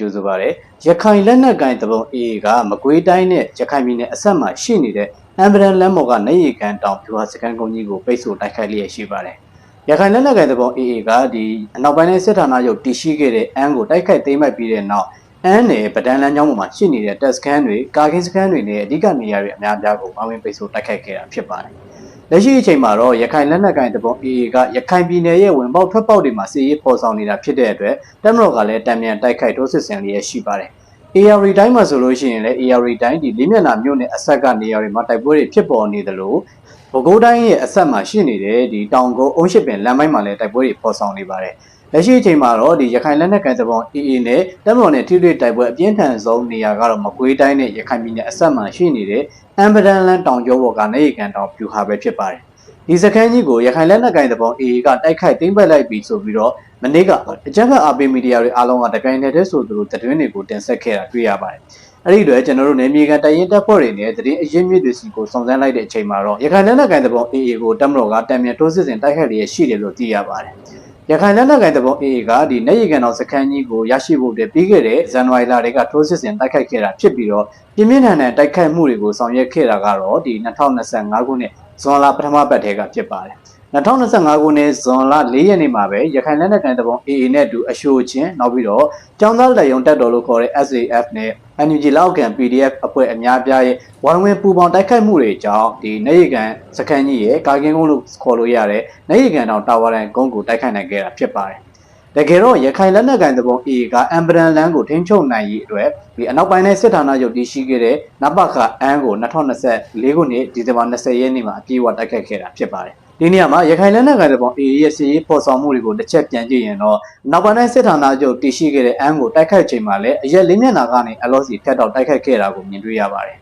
ကြိုဆိုပါရယ်ရခိုင်လက်နက်ကိုင်တပုံ AA ကမကွေးတိုင်းနဲ့ရခိုင်ပြည်နယ်အဆက်မှာရှိနေတဲ့အမ်ဘရန်လမ်းမော်ကနေရီကန်တောင်ဖြူဟာစကန်ကုန်းကြီးကိုပိတ်ဆို့တိုက်ခိုက်လျက်ရှိပါတယ်ရခိုင်လက်နက်ကိုင်တပုံ AA ကဒီအနောက်ပိုင်းនៃစစ်ဌာနချုပ်တည်ရှိခဲ့တဲ့အန်းကိုတိုက်ခိုက်သိမ်းပိုက်ပြီးတဲ့နောက်အန်းနယ်ပဒန်လမ်းကြောင်းပေါ်မှာရှိနေတဲ့တက်စကန်တွေကာကင်းစကန်တွေနဲ့အဓိကနေရာတွေအများအပြားကိုအဝင်ပိတ်ဆို့တိုက်ခိုက်ခဲ့တာဖြစ်ပါတယ် လက်ရှိအချိန်မှာတော့ရခိုင်လက်နက်ကိုင်တပုံ AA ကရခိုင်ပြည်နယ်ရဲ့ဝင်ပေါက်ထွက်ပေါက်တွေမှာစစ်ရေးပေါ်ဆောင်နေတာဖြစ်တဲ့အတွက်တပ်မတော်ကလည်းတံမြန်တိုက်ခိုက်တိုးစစ်ဆင်လျက်ရှိပါတယ်။ AR တိုင်းမှာဆိုလို့ရှိရင်လည်း AR တိုင်းဒီလေးမျက်နှာမြို့နယ်အဆက်ကနေရာတွေမှာတိုက်ပွဲတွေဖြစ်ပေါ်နေသလိုပဲခူးတိုင်းရဲ့အဆက်မှာရှိနေတဲ့ဒီတောင်ကုန်းအုံးရှိပင်လမ်းပိုင်းမှာလည်းတိုက်ပွဲတွေပေါ်ဆောင်နေပါတယ်။ လက်ရှိအချိန်မှာတော့ဒီရခိုင်လက်နက်ကိုင်သဘော AA နဲ့တပ်မတော်နဲ့ထိတွေ့တိုက်ပွဲအပြင်းထန်ဆုံးနေရာကတော့မကွေးတိုင်းနဲ့ရခိုင်ပြည်နယ်အဆက်မှာရှိနေတဲ့အမ်ဘဒန်လန်တောင်ကျောပေါ်ကနေရီကန်တောင်ပြူဟာပဲဖြစ်ပါတယ်။ဒီစခန်းကြီးကိုရခိုင်လက်နက်ကိုင်သဘော AA ကတိုက်ခိုက်သိမ်းပိုက်လိုက်ပြီဆိုပြီးတော့မနေ့ကအကြမ်းဖက်အားပေးမီဒီယာတွေအားလုံးကတပြိုင်တည်းတည်းဆိုသူတို့သတင်းတွေကိုတင်ဆက်ခဲ့တာတွေ့ရပါတယ်။အဲ့ဒီတော့ကျွန်တော်တို့နေမြေကန်တိုင်ရင်တပ်ဖွဲ့တွေနဲ့သတင်းအရင်းမြစ်တွေစီကိုစုံစမ်းလိုက်တဲ့အချိန်မှာတော့ရခိုင်လက်နက်ကိုင်သဘော AA ကိုတပ်မတော်ကတံမြန်တိုးစစ်ဆင်တိုက်ခိုက်လျက်ရှိတယ်လို့သိရပါတယ်။ ရခိုင်လက်နက်ကိုင်သဘော AA ကဒီနေရီကန်တော်စခန်းကြီးကိုရရှိဖို့တည်းပြီးခဲ့တဲ့ဇန်နဝါရီလတွေကထိုးစစ်ဆင်တိုက်ခိုက်ခဲ့တာဖြစ်ပြီးတော့ပြင်းပြင်းထန်ထန်တိုက်ခိုက်မှုတွေကိုဆောင်ရွက်ခဲ့တာကတော့ဒီ2025ခုနှစ်ဇွန်လပထမပတ်ထဲကဖြစ်ပါတယ်။ 2025ခုနှစ်ဇွန်လ4ရက်နေ့မှာပဲရခိုင်လက်နက်ကိုင်တပ်ပုံ AA နဲ့အတူအရှို့ချင်းနောက်ပြီးတော့ကျောင်းသားလက်ယုံတပ်တော်လို့ခေါ်တဲ့ SAF နဲ့ NUG လောက်ကန် PDF အဖွဲ့အများပြားရဲ့ဝိုင်းဝန်းပူးပေါင်းတိုက်ခိုက်မှုတွေကြောင့်ဒီနေရီကန်စခန်းကြီးရဲ့ကာကင်းကုန်းလို့ခေါ်လို့ရတဲ့နေရီကန်တောင်တာဝါရန်ကုန်းကိုတိုက်ခိုက်နိုင်ခဲ့တာဖြစ်ပါတယ်တကယ်တော့ရခိုင်လက်နက်ကိုင်သဘော AA ကအမ်ဘရန်လန်ကိုထိန်းချုပ်နိုင်ရေးအတွက်ဒီအနောက်ပိုင်းនៃစစ်ဌာနချုပ်တည်ရှိခဲ့တဲ့နပခအန်းကို2024ခုနှစ်ဒီဇင်ဘာ20ရက်နေ့မှာအပြည့်အဝတိုက်ခိုက်ခဲ့တာဖြစ်ပါတယ် ဒီနေရာမှာရခိုင်လက်နက်ကိုင်တဲ့ပုံ AA ရဲ့စီရေးပေါ်ဆောင်မှုတွေကိုတစ်ချက်ပြန်ကြည့်ရင်တော့နောက်ပိုင်းစစ်ဌာနချုပ်တည်ရှိခဲ့တဲ့အန်းကိုတိုက်ခိုက်ချိန်မှာလည်းအရက်လေးမျက်နှာကနေအလော့စီဖြတ်တော့တိုက်ခိုက်ခဲ့တာကိုမြင်တွေ့ရပါတယ်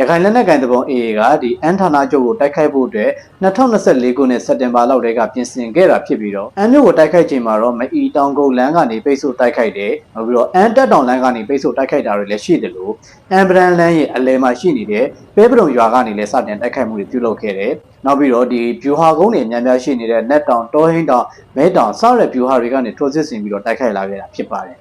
ရခိုင်လက်နက်ကိုင်တဲ့ပုံ AA ကဒီအန်ဌာနချုပ်ကိုတိုက်ခိုက်ဖို့အတွက်2024ခုနှစ်စက်တင်ဘာလောက်တည်းကပြင်ဆင်ခဲ့တာဖြစ်ပြီးတော့အန်မြို့ကိုတိုက်ခိုက်ချိန်မှာတော့မအီတောင်ကုန်းလမ်းကနေပိတ်ဆို့တိုက်ခိုက်တယ်နောက်ပြီးတော့အန်တက်တောင်လမ်းကနေပိတ်ဆို့တိုက်ခိုက်တာတွေလည်းရှိတယ်လို့အန်ဗရန်လမ်းရဲ့အလဲမှာရှိနေတဲ့ပဲပရုံရွာကနေလည်းစတင်တိုက်ခိုက်မှုတွေပြုလုပ်ခဲ့တယ်နောက်ပြီးတော့ဒီဗျူဟာကုန်းတွေအများများရှိနေတဲ့နက်တောင်တောဟင်းတောင်မဲတောင်စတဲ့ဗျူဟာတွေကနေထိုးစစ်ဆင်ပြီးတော့တိုက်ခိုက်လာခဲ့တာဖြစ်ပါတယ်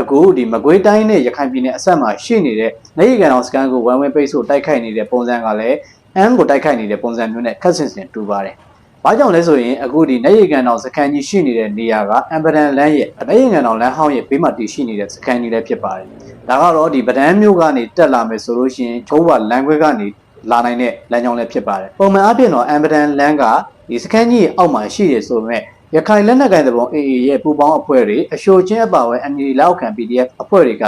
အခုဒီမကွေးတိုင်းနဲ့ရခိုင်ပြည်နယ်အဆက်မှာရှိနေတဲ့နေရီကန်အောင်စကန်ကိုဝမ်ဝင်းပိတ်ဆို့တိုက်ခိုက်နေတဲ့ပုံစံကလည်းအန်ကိုတိုက်ခိုက်နေတဲ့ပုံစံမျိုးနဲ့ခက်ဆင်ဆင်တူပါတယ်။ဘာကြောင့်လဲဆိုရင်အခုဒီနေရီကန်အောင်စကန်ကြီးရှိနေတဲ့နေရာကအမ်ပဒန်လမ်းရဲ့နေရီကန်အောင်လမ်းဟောင်းရဲ့ဘေးမှာတည်ရှိနေတဲ့စကန်ကြီးလည်းဖြစ်ပါတယ်။ဒါကတော့ဒီပဒန်းမျိုးကနေတက်လာမယ်ဆိုလို့ရှိရင်ချိုးဝလမ်းခွဲကနေလာနိုင်တဲ့လမ်းကြောင်းလည်းဖြစ်ပါတယ်။ပုံမှန်အားဖြင့်တော့အမ်ပဒန်လမ်းကဒီစကန်ကြီးအောက်မှာရှိတယ်ဆိုပေမဲ့ ရခိုင်လက်နက်ကိုင်သဘော AA ရဲ့ပူပေါင်းအဖွဲ့တွေအရှိုချင်းအပါအဝင် NLD လောက်ခံ PDF အဖွဲ့တွေက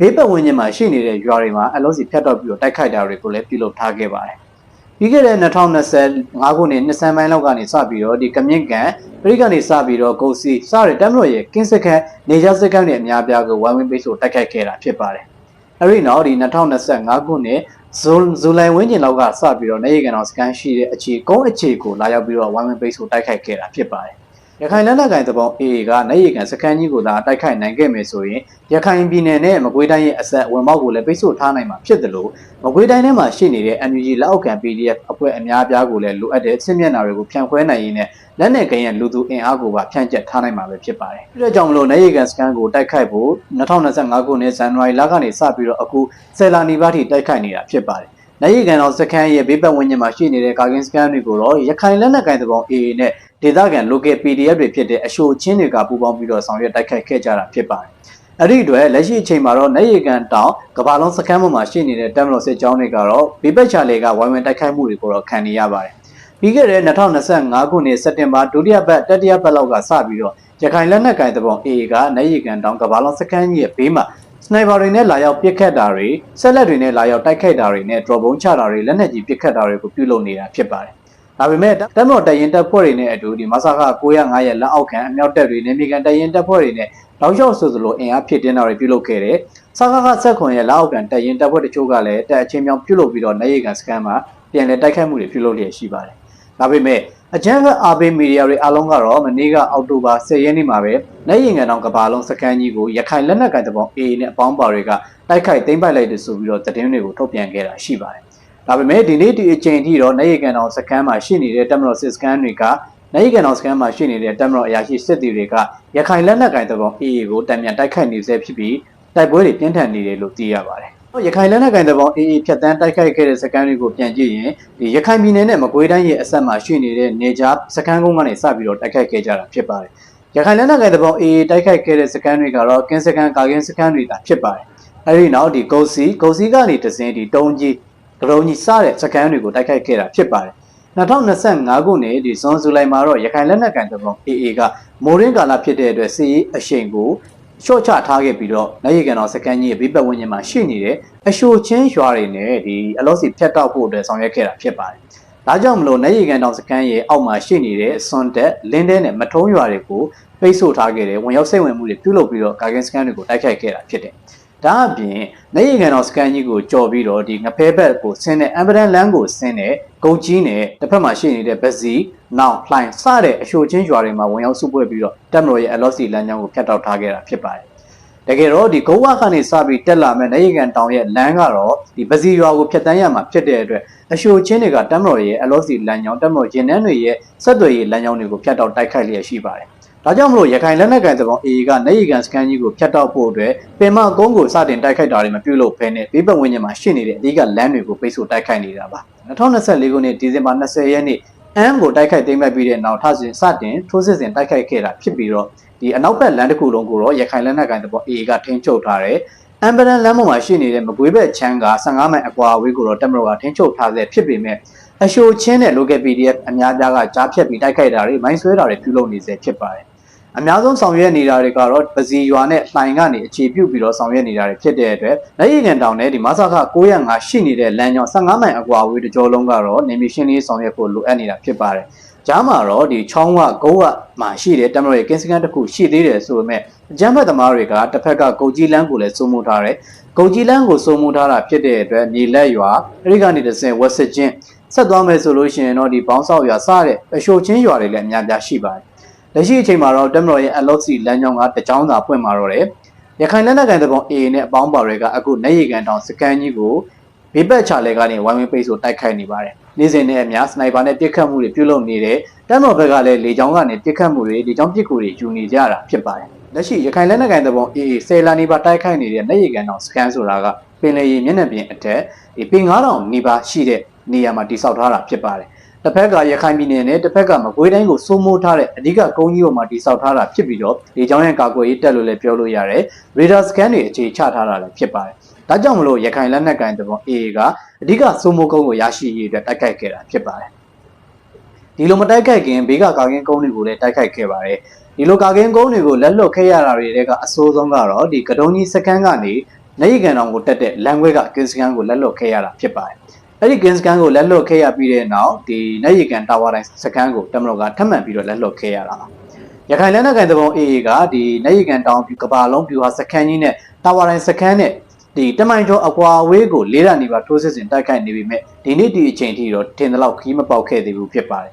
ဘေးပတ်ဝန်းကျင်မှာရှိနေတဲ့ရွာတွေမှာအလို့စီဖြတ်တော့ပြီးတော့တိုက်ခိုက်တာတွေကိုလည်းပြုလုပ်ထားခဲ့ပါတယ်။ပြီးခဲ့တဲ့2025ခုနှစ်နှစ်ဆန်းပိုင်းလောက်ကနေစပြီးတော့ဒီကမြင့်ကန်ပြည်ကနေစပြီးတော့ကိုစီစတဲ့တမ်မတော်ရဲ့ကင်းစခန်းနေရစခန်းတွေအများပြားကိုဝိုင်းဝန်းပိတ်ဆို့တိုက်ခိုက်ခဲ့တာဖြစ်ပါတယ်။အဲဒီနောက်ဒီ2025ခုနှစ်ဇူဇူလိုင်ဝန်းကျင်လောက်ကစပြီးတော့နေရီကန်တော်စကန်ရှိတဲ့အခြေကုန်းအခြေကိုလာရောက်ပြီးတော့ဝိုင်းဝန်းပိတ်ဆို့တိုက်ခိုက်ခဲ့တာဖြစ်ပါတယ်။ ရခိုင်လက်နက်ကိုင်သဘော AA ကနိုင်ရီကန်စခန်းကြီးကိုသာတိုက်ခိုက်နိုင်ခဲ့မယ်ဆိုရင်ရခိုင်ပြည်နယ်နဲ့မကွေးတိုင်းရဲ့အဆက်ဝင်ပေါက်ကိုလည်းပိတ်ဆို့ထားနိုင်မှာဖြစ်တယ်လို့မကွေးတိုင်းထဲမှာရှိနေတဲ့ NUG လက်အောက်ခံ PDF အဖွဲ့အများအပြားကိုလည်းလိုအပ်တဲ့စစ်မျက်နှာတွေကိုဖြန့်ခွဲနိုင်ရင်းနဲ့လက်နက်ကင်ရဲ့လူသူအင်အားကိုပါဖြန့်ကျက်ထားနိုင်မှာပဲဖြစ်ပါတယ်။ဒါကြောင့်မလို့နိုင်ရီကန်စကန်ကိုတိုက်ခိုက်ဖို့2025ခုနှစ်ဇန်နဝါရီလကနေစပြီးတော့အခုဆယ်လာနီပါးထိတိုက်ခိုက်နေတာဖြစ်ပါတယ်။ နိုင်ရီကန်တော်စခန်းရဲ့ဘေးပတ်ဝန်းကျင်မှာရှိနေတဲ့ကာကင်းစကန်တွေကိုတော့ရခိုင်လက်နက်ကိုင်သဘော AA နဲ့ဒေသခံ local PDF တွေဖြစ်တဲ့အရှိုချင်းတွေကပူးပေါင်းပြီးတော့ဆောင်ရွက်တိုက်ခိုက်ခဲ့ကြတာဖြစ်ပါတယ်။အဲ့ဒီအတွက်လက်ရှိအချိန်မှာတော့နေရီကန်တောင်ကဘာလုံးစခန်းပေါ်မှာရှိနေတဲ့တမ်မတော်စစ်ကြောင်းတွေကတော့ဘေးပတ်ချာလေကဝိုင်းဝန်းတိုက်ခိုက်မှုတွေကိုတော့ခံနေရပါတယ်။ပြီးခဲ့တဲ့2025ခုနှစ်စက်တင်ဘာဒုတိယပတ်တတိယပတ်လောက်ကစပြီးတော့ရခိုင်လက်နက်ကိုင်တပုံ AA ကနေရီကန်တောင်ကဘာလုံးစခန်းကြီးရဲ့ဘေးမှာ စနိုက်ပါတွေနဲ့လာရောက်ပစ်ခတ်တာတွေဆက်လက်တွေနဲ့လာရောက်တိုက်ခိုက်တာတွေနဲ့ဒရော့ဘုံချတာတွေလက်နက်ကြီးပစ်ခတ်တာတွေကိုပြုလုပ်နေတာဖြစ်ပါတယ်ဒါပေမဲ့တပ်မတော်တရင်တပ်ဖွဲ့တွေနဲ့အတူဒီမဆာခ905ရဲ့လက်အောက်ခံအမြောက်တပ်တွေနေမြေကန်တရင်တပ်ဖွဲ့တွေနဲ့တောက်လျှောက်ဆိုသလိုအင်အားဖြစ်တင်းတာတွေပြုလုပ်ခဲ့တယ်။ဆာခခဆက်ခွန်ရဲ့လက်အောက်ခံတရင်တပ်ဖွဲ့တချို့ကလည်းတပ်အချင်းမြောင်ပြုလုပ်ပြီးတော့နိုင်ရီကန်စကန်မှာပြန်လည်တိုက်ခိုက်မှုတွေပြုလုပ်လျက်ရှိပါတယ်။ဒါပေမဲ့ အကြမ်းဖက်အာဘေးမီဒီယာတွေအားလုံးကတော့မနေ့ကအောက်တိုဘာ10ရက်နေ့မှာပဲနိုင်ရီကန်တောင်ကဘာလုံးစကန်ကြီးကိုရခိုင်လက်နက်ကန်တပေါင်း AA နဲ့အပေါင်းပါတွေကတိုက်ခိုက်သိမ်းပိုက်လိုက်တယ်ဆိုပြီးတော့သတင်းတွေကိုထုတ်ပြန်ခဲ့တာရှိပါတယ်ဒါပေမဲ့ဒီနေ့ဒီအချိန်ထိတော့နိုင်ရီကန်တော်စကန်မှာရှိနေတဲ့တက်မတော်စစ်စကန်တွေကနိုင်ရီကန်တော်စကန်မှာရှိနေတဲ့တက်မတော်အရာရှိစစ်သည်တွေကရခိုင်လက်နက်ကင်တော် AA ကိုတံမြန်တိုက်ခိုက်နေဆဲဖြစ်ပြီးတိုက်ပွဲတွေပြင်းထန်နေတယ်လို့သိရပါတယ်။ ရခိုင်လက်နက်ကိုင်တပ်ပေါင်း AA ဖြတ်တန်းတိုက်ခိုက်ခဲ့တဲ့စကန်တွေကိုပြန်ကြည့်ရင်ဒီရခိုင်ပြည်နယ်နဲ့မကွေးတိုင်းရဲ့အဆက်မှာရှိနေတဲ့နေကြားစကန်ကုန်းကနေစပြီးတော့တိုက်ခိုက်ခဲ့ကြတာဖြစ်ပါတယ်။ရခိုင်လက်နက်ကိုင်တပ်ပေါင်း AA တိုက်ခိုက်ခဲ့တဲ့စကန်တွေကတော့ကင်းစကန်ကာကင်းစကန်တွေသာဖြစ်ပါတယ်။အဲဒီနောက်ဒီကုတ်စီကုတ်စီကနေတစင်းဒီတုံးကြီးကရုံကြီးစတဲ့စကန်တွေကိုတိုက်ခိုက်ခဲ့တာဖြစ်ပါတယ်။2025ခုနှစ်ဒီဇွန်ဇူလိုင်မှာတော့ရခိုင်လက်နက်ကိုင်တပ်ပေါင်း AA ကမိုးရင်းကာလဖြစ်တဲ့အတွက်စီးအရှိန်ကို ရှော့ချထားခဲ့ပြီးတော့လက်ရကန်တော်စကန်ကြီးရဲ့ဘေးပတ်ဝန်းကျင်မှာရှိနေတဲ့အရှိုချင်းရွာတွေနဲ့ဒီအလော့စီဖြတ်တောက်ဖို့အတွက်ဆောင်ရွက်ခဲ့တာဖြစ်ပါတယ်။ဒါကြောင့်မလို့လက်ရကန်တော်စကန်ရဲ့အောက်မှာရှိနေတဲ့စွန်တက်လင်းတဲနဲ့မထုံးရွာတွေကိုပိတ်ဆို့ထားခဲ့တယ်။ဝင်ရောက်စိတ်ဝင်မှုတွေပြုလုပ်ပြီးတော့ကာကင်စကန်တွေကိုတိုက်ခိုက်ခဲ့တာဖြစ်တယ်။ ဒါအပြင်နေရီကန်တော်စကန်ကြီးကိုကြော်ပြီးတော့ဒီငဖဲဘက်ကိုဆင်းတဲ့အမ်ဘရန်လန်းကိုဆင်းတဲ့ဂုတ်ကြီးနဲ့တစ်ဖက်မှာရှိနေတဲ့ဘက်စီနောက်လှိုင်စတဲ့အရှိုချင်းရွာတွေမှာဝင်ရောက်စုပွဲပြီးတော့တက်မတော်ရဲ့အလော့စီလမ်းကြောင်းကိုဖျက်တောက်ထားခဲ့တာဖြစ်ပါတယ်။တကယ်တော့ဒီဂုတ်ဝကနေစပြီးတက်လာမဲ့နေရီကန်တောင်ရဲ့လမ်းကတော့ဒီပစီရွာကိုဖျက်တမ်းရမှာဖြစ်တဲ့အတွက်အရှိုချင်းတွေကတက်မတော်ရဲ့အလော့စီလမ်းကြောင်းတက်မတော်ရင်နှန်းတွေရဲ့ဆက်သွယ်ရေးလမ်းကြောင်းတွေကိုဖျက်တောက်တိုက်ခိုက်လျက်ရှိပါတယ်။ ဒါကြောင့်မလို့ရခိုင်လက်နက်ကိုင်သဘော AA ကနေရီကန်စကန်ကြီးကိုဖျက်တောက်ဖို့အတွက်ပင်မကုန်းကိုစတင်တိုက်ခိုက်တာတွေမပြုလုပ်ဘဲနဲ့ဘေးပတ်ဝန်းကျင်မှာရှိနေတဲ့အဓိကလမ်းတွေကိုပိတ်ဆို့တိုက်ခိုက်နေတာပါ2024ခုနှစ်ဒီဇင်ဘာ20ရက်နေ့အမ်ကိုတိုက်ခိုက်သိမ်းပိုက်ပြီးတဲ့နောက်ထပ်စဉ်စတင်ထိုးစစ်ဆင်တိုက်ခိုက်ခဲ့တာဖြစ်ပြီးတော့ဒီအနောက်ဘက်လမ်းတစ်ခုလုံးကိုတော့ရခိုင်လက်နက်ကိုင်သဘော AA ကထိန်းချုပ်ထားတယ်အမ်ဘရန်လမ်းပေါ်မှာရှိနေတဲ့မကွေးဘက်ချမ်းက15မိုင်အကွာအဝေးကိုတော့တက်မတော်ကထိန်းချုပ်ထားဆဲဖြစ်ပေမဲ့အရှိုချင်းတဲ့ local PDF အများပြားကကြားဖြတ်ပြီးတိုက်ခိုက်တာတွေမိုင်းဆွဲတာတွေပြုလုပ်နေစေဖြစ်ပါတယ် အများဆုံးဆောင်ရွက်နေတာတွေကတော့ပစီရွာနဲ့လှိုင်ကနေအခြေပြုပြီးတော့ဆောင်ရွက်နေတာတွေဖြစ်တဲ့အတွက်လက်ရည်ကန်တောင်နဲ့ဒီမဆာခ905ရှိနေတဲ့လမ်းကြောင်း15မိုင်အကွာအဝေးတကြောလုံးကတော့နေမီရှင်းလေးဆောင်ရွက်ဖို့လိုအပ်နေတာဖြစ်ပါတယ်။ကြားမှာတော့ဒီချောင်းဝကုန်းဝမှာရှိတဲ့တမတော်ရဲ့ကင်းစကန်တစ်ခုရှိသေးတယ်ဆိုပေမဲ့အကြမ်းဖက်သမားတွေကတစ်ဖက်ကကုန်ကြီးလန်းကိုလည်းစိုးမိုးထားတယ်။ကုန်ကြီးလန်းကိုစိုးမိုးထားတာဖြစ်တဲ့အတွက်မြေလက်ရွာအဲဒီကနေတစ်ဆင့်ဝက်စစ်ချင်းဆက်သွားမယ်ဆိုလို့ရှိရင်တော့ဒီဘောင်းဆောက်ရွာစတဲ့အရှိုချင်းရွာတွေလည်းအများပြားရှိပါတယ်။ လက်ရှိအချိန်မှာတော့တက်မတော်ရဲ့ LOC လမ်းကြောင်းကတကြောင်းသာပွင့်มาတော့တယ်။ရခိုင်လက်နက်ကိုင်တဲ့ပုံ AA နဲ့အပေါင်းပါတွေကအခုနေရီကန်တောင်စကန်ကြီးကိုဘေးပတ်ချလဲကနေဝိုင်းဝန်းပိတ်ဆို့တိုက်ခိုက်နေပါတယ်။နေ့စဉ်နဲ့အများစနိုက်ပါနဲ့ပစ်ခတ်မှုတွေပြုလုပ်နေတယ်။တက်မတော်ဘက်ကလည်းလေကြောင်းကနေပစ်ခတ်မှုတွေလေကြောင်းပစ်ကူတွေယူနေကြတာဖြစ်ပါတယ်။လက်ရှိရခိုင်လက်နက်ကိုင်တဲ့ပုံ AA ဆယ်လာနေပါတိုက်ခိုက်နေတဲ့နေရီကန်တောင်စကန်ဆိုတာကပင်လေရီမျက်နှာပြင်အထက်ဒီပင်9000နီးပါးရှိတဲ့နေရာမှာတိစောက်ထားတာဖြစ်ပါတယ်။ တစ်ဖက်ကရခိုင်ပြည်နယ်နဲ့တစ်ဖက်ကမကွေးတိုင်းကိုစိုးမိုးထားတဲ့အဓိကကုန်းကြီးပေါ်မှာတိစောက်ထားတာဖြစ်ပြီးတော့ဒီကြောင်းရဲ့ကာကွယ်ရေးတက်လို့လည်းပြောလို့ရတယ်။ radar scan တွေအခြေချထားတာလည်းဖြစ်ပါတယ်။ဒါကြောင့်မလို့ရခိုင်လက်နက်ကိုင်တပုံ AA ကအဓိကစိုးမိုးကုန်းကိုရရှိရေးအတွက်တိုက်ခိုက်ခဲ့တာဖြစ်ပါတယ်။ဒီလိုမတိုက်ခိုက်ခင်ဘေးကကာကင်းကုန်းတွေကိုလည်းတိုက်ခိုက်ခဲ့ပါတယ်။ဒီလိုကာကင်းကုန်းတွေကိုလက်လွတ်ခဲ့ရတာတွေတဲကအဆိုးဆုံးကတော့ဒီကတုံးကြီးစကန်ကနေနေရီကန်တောင်ကိုတက်တဲ့လမ်းခွဲကကင်းစကန်ကိုလက်လွတ်ခဲ့ရတာဖြစ်ပါတယ်။ အဲ့ဒီ gain scan ကိုလက်လွတ်ခဲ့ရပြီးတဲ့နောက်ဒီနေရီကန်တာဝါတိုင်းစကန်ကိုတမလို့ကထပ်မံပြီးတော့လက်လွတ်ခဲ့ရတာပါရခိုင်လက်နက်ကန်တပုံ AA ကဒီနေရီကန်တောင်ကဘာလုံးပြူဟာစကန်ကြီးနဲ့တာဝါတိုင်းစကန်နဲ့ဒီတမိုင်ကျော်အကွာဝေးကိုလေးရနေပါထိုးစစ်ဆင်တိုက်ခိုက်နေပြီမဲ့ဒီနေ့ဒီအချိန်ထိတော့ထင်တယ်လို့ခီးမပေါက်ခဲ့သေးဘူးဖြစ်ပါတယ်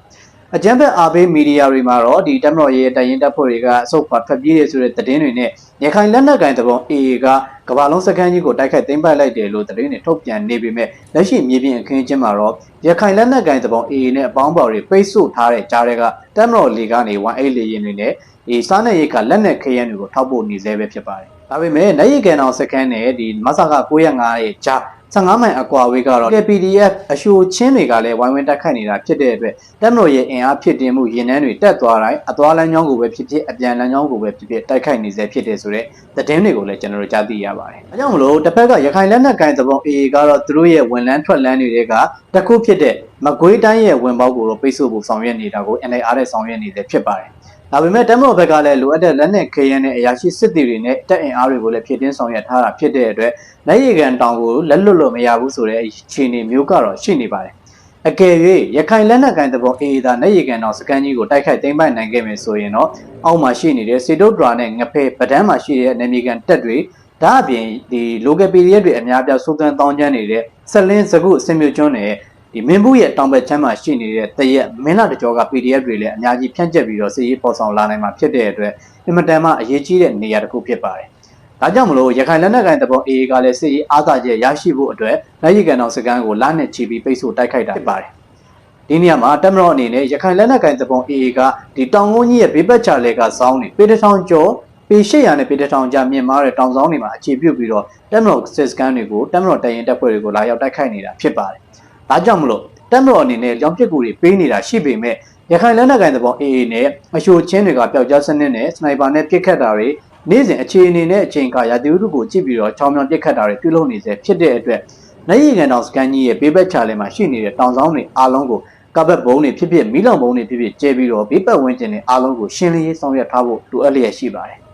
အကြမ်းဖက်အားပေးမီဒီယာတွေမှာတော့ဒီတက်မတော်ရဲ့တရင်တပ်ဖွဲ့တွေကအဆုတ်ခွာထွက်ပြေးရဆိုတဲ့သတင်းတွေနဲ့ရခိုင်လက်နက်ကိုင်တပုံ AA ကကမ္ဘာလုံးစခန်းကြီးကိုတိုက်ခိုက်သိမ်းပိုက်လိုက်တယ်လို့သတင်းတွေထုတ်ပြန်နေပေမဲ့လက်ရှိမြေပြင်အခင်းချင်းမှာတော့ရခိုင်လက်နက်ကိုင်တပုံ AA နဲ့အပေါင်းပါတွေပိတ်ဆို့ထားတဲ့ကြားတွေကတက်မတော်လီကနေ18လေရင်တွေနဲ့ဒီစားနယ်ရိတ်ကလက်နက်ခရမ်းတွေကိုထောက်ပို့နေသေးပဲဖြစ်ပါတယ်။ဒါပေမဲ့နိုင်ရီကန်အောင်စခန်းနဲ့ဒီမဆာက905ရဲ့ဂျာ 15မိုင်အကွာဝေးကတော့ PDF အရှိုချင်းတွေကလည်းဝိုင်းဝန်းတက်ခတ်နေတာဖြစ်တဲ့အတွက်တက်မလို့ရဲ့အင်အားဖြစ်တင်မှုရင်နှန်းတွေတက်သွားတိုင်းအသွားလမ်းကြောင်းကိုပဲဖြစ်ဖြစ်အပြန်လမ်းကြောင်းကိုပဲဖြစ်ဖြစ်တိုက်ခိုက်နေစေဖြစ်တယ်ဆိုတော့သတင်းတွေကိုလည်းကျွန်တော်တို့ကြားသိရပါတယ်။အဲကြောင့်မလို့တစ်ဖက်ကရခိုင်လက်နက်ကိုင်သဘော AA ကတော့သူတို့ရဲ့ဝန်လန်းထွက်လန်းတွေကတစ်ခုဖြစ်တဲ့မကွေးတိုင်းရဲ့ဝင်ပေါက်ကိုတော့ပိတ်ဆို့ဖို့ဆောင်ရွက်နေတာကို NAR နဲ့ဆောင်ရွက်နေတဲ့ဖြစ်ပါတယ်။ ဒါပေမဲ့တမတော်ဘက်ကလည်းလိုအပ်တဲ့လက်နက်ခဲယမ်းနဲ့အရာရှိစစ်သည်တွေနဲ့တပ်အင်အားတွေကိုလည်းဖြည့်တင်းဆောင်ရွက်ထားတာဖြစ်တဲ့အတွက်လက်ရည်ကန်တောင်ကိုလက်လွတ်လို့မရဘူးဆိုတဲ့အခြေအနေမျိုးကတော့ရှိနေပါတယ်။အကယ်၍ရခိုင်လက်နက်ကန်တဘောအေးသာလက်ရည်ကန်တောင်စကန်ကြီးကိုတိုက်ခိုက်သိမ်းပိုက်နိုင်ခဲ့မယ်ဆိုရင်တော့အောက်မှာရှိနေတဲ့စေတုတ်ဒရာနဲ့ငဖဲပဒန်းမှာရှိတဲ့နေမီကန်တက်တွေဒါအပြင်ဒီ local PDF တွေအများပြားစိုးသွမ်းတောင်းကျမ်းနေတဲ့ဆက်လင်းစကုအစင်မြကျွန်းနဲ့ ဒီမင်းဘူးရဲ့တောင်ဘက်ချမ်းမှာရှိနေတဲ့တရက်မင်းလာတကြောက PDF တွေလည်းအများကြီးဖြန့်ကျက်ပြီးတော့စစ်ရေးပေါ်ဆောင်လာနိုင်မှာဖြစ်တဲ့အတွက်အင်မတန်မှအရေးကြီးတဲ့နေရာတစ်ခုဖြစ်ပါတယ်။ဒါကြောင့်မလို့ရခိုင်လက်နက်ကိုင်တဘော AA ကလည်းစစ်ရေးအားသာချက်ရရှိဖို့အတွက်လက်ရည်ကန်တော်စကန်ကိုလနဲ့ချီပြီးပိတ်ဆို့တိုက်ခိုက်တာဖြစ်ပါတယ်။ဒီနေရာမှာတက်မတော်အနေနဲ့ရခိုင်လက်နက်ကိုင်တဘော AA ကဒီတောင်ကုန်းကြီးရဲ့ဘေးပတ်ချလဲကစောင်းနေပေတထောင်ကျော်ပေ800နဲ့ပေ1000ကြားမြင့်မားတဲ့တောင်ဆောင်တွေမှာအခြေပြုပြီးတော့တက်မတော်စစ်စကန်တွေကိုတက်မတော်တရင်တပ်ဖွဲ့တွေကိုလာရောက်တိုက်ခိုက်နေတာဖြစ်ပါတယ်။ ဒါကြောင့်မလို့တက်မတော်အနေနဲ့ကြောင်ပစ်ကူတွေပေးနေတာရှိပေမဲ့ရခိုင်လက်နက်ကိုင်သဘော AA နဲ့အရှိုချင်းတွေကပျောက်ကြားစနစ်နဲ့စနိုက်ပါနဲ့ပစ်ခတ်တာတွေနေ့စဉ်အခြေအနေနဲ့အချိန်ခါရာသီဥတုကိုကြည့်ပြီးတော့ချောင်းမြောင်ပစ်ခတ်တာတွေပြုလုပ်နေစေဖြစ်တဲ့အတွက်နိုင်ရီကန်တောင်စကန်ကြီးရဲ့ဘေးဘက်ချာလဲမှာရှိနေတဲ့တောင်ဆောင်တွေအားလုံးကိုကပတ်ဘုံတွေဖြစ်ဖြစ်မီးလောင်ဘုံတွေဖြစ်ဖြစ်ကျဲပြီးတော့ဘေးပတ်ဝန်းကျင်တွေအားလုံးကိုရှင်းလင်းရေးဆောင်ရွက်ထားဖို့လိုအပ်လျက်ရှိပါတယ်။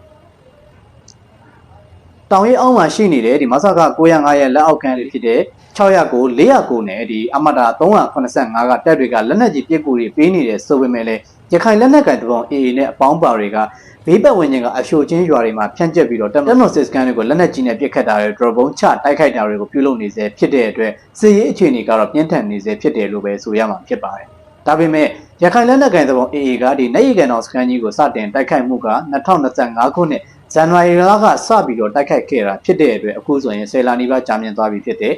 တောင်ရဲအောက်မှာရှိနေတဲ့ဒီမဆာက905ရဲ့လက်အောက်ခံတွေဖြစ်တဲ့609 409နဲ့ဒီအမတာ385ကတက်တွေကလက်နက်ကြီးပြစ်ကူတွေပေးနေတယ်ဆိုပေမဲ့လည်းရခိုင်လက်နက်ကန်တပုံ AA နဲ့အပေါင်းပါတွေကဘေးပတ်ဝန်းကျင်ကအရှိုချင်းရွာတွေမှာဖြန့်ကျက်ပြီးတော့တက်မတော်စစ်စကန်တွေကိုလက်နက်ကြီးနဲ့ပစ်ခတ်တာတွေဒရဘုံချတိုက်ခိုက်တာတွေကိုပြုလုပ်နေစေဖြစ်တဲ့အတွက်စစ်ရေးအခြေအနေကတော့ပြင်းထန်နေစေဖြစ်တယ်လို့ပဲဆိုရမှာဖြစ်ပါတယ်။ဒါပေမဲ့ရခိုင်လက်နက်ကန်တပုံ AA ကဒီနိုင်ရီကန်တော်စကန်ကြီးကိုစတင်တိုက်ခိုက်မှုက2025ခုနှစ် ဇန်နဝါရီလကစပြီးတော့တိုက်ခိုက်ခဲ့တာဖြစ်တဲ့အတွက်အခုဆိုရင်ဆယ်လနီးပါးကြာမြင့်သွားပြီဖြစ်တဲ့